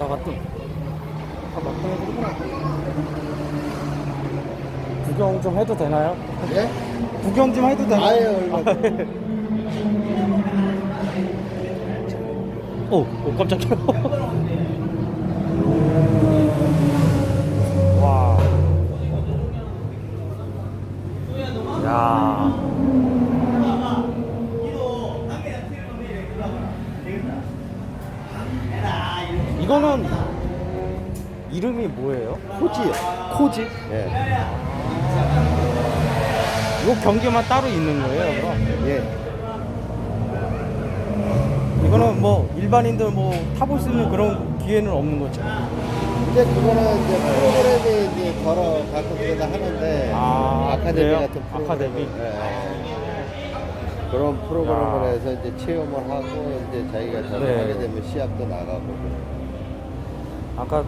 아, 맞춤 해드리구나. 구경 좀 해도 되나요? 예? 구경 좀 해도 되나요? 아예 얼마 오, 오 깜짝이야. 이거는 이름이 뭐예요? 코지요. 코지? 예. 이거 경기만 따로 있는 거예요, 그럼? 예. 이거는 뭐 일반인들 뭐 타볼 수 있는 그런 기회는 없는 거죠. 이제 그거는 이제 프로그램이 이제 걸어 갖고 들어다 하는데 아, 아카데미 그래요? 같은 프로그램. 아카데미? 예. 그런 프로그램을 야. 해서 이제 체험을 하고 이제 자기가 네. 잘하게 되면 시합도 나가고. 아까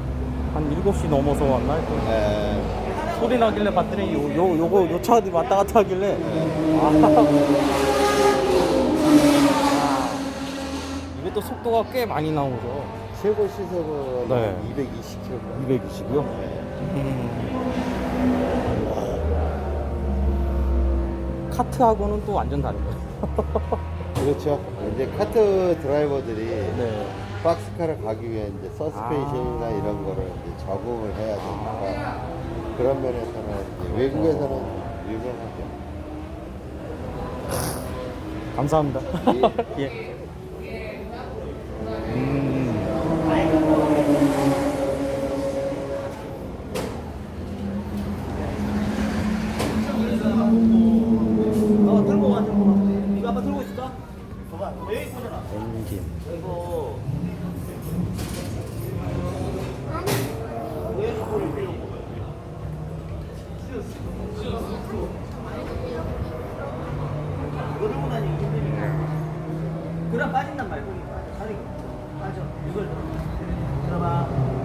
한 7시 넘어서 왔나? 또 예. 소리 나길래 봤더니 요, 요, 요거 요 차 왔다 갔다 하길래 아. 이게 또 속도가 꽤 많이 나오죠. 최고 시속은 네. 220km. 220이요? 카트하고는 또 완전 다른 거예요. 그렇죠. 이제 카트 드라이버들이 네. 박스카를 가기 위해 이제 서스펜션이나 아. 이런 거를 이제 적응을 해야 되니까 그런 면에서는 이제 외국에서는 유명하죠. 감사합니다. 예. 음. 어, 들고 와, 들고 와. 이거 아빠 들고 있을까? 봐봐, 왜 이거잖아. 엔진. 이거. 이러고 다니기 힘드니까 그럼 빠진단 말고. 다리 빠져. 이걸 들어봐.